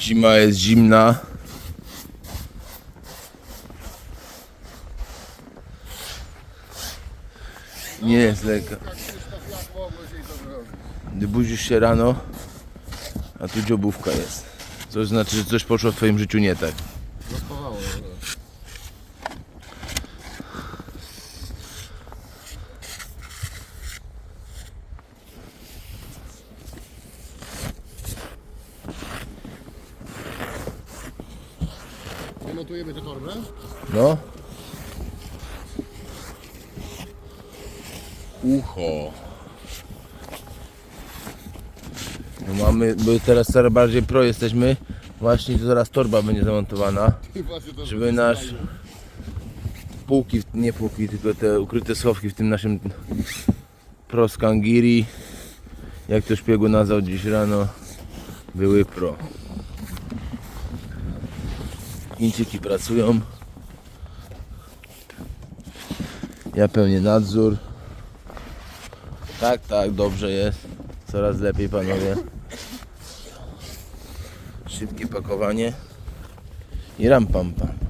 Zima jest zimna. Nie jest lekka. Gdy budzisz się rano, a tu dziobówka jest. To znaczy, że coś poszło w twoim życiu nie tak. Rozpawało. Tę torbę. No. Ucho. No mamy, bo teraz coraz bardziej pro jesteśmy. Właśnie to zaraz torba będzie zamontowana, żeby nasz półki, nie półki, tylko te ukryte schowki w tym naszym pro skangiri, jak to szpiegu nazwał dziś rano, były pro. Chińczyki pracują. Ja pełnię nadzór. Tak, tak, dobrze jest. Coraz lepiej panowie. Szybkie pakowanie. I ram pam pam.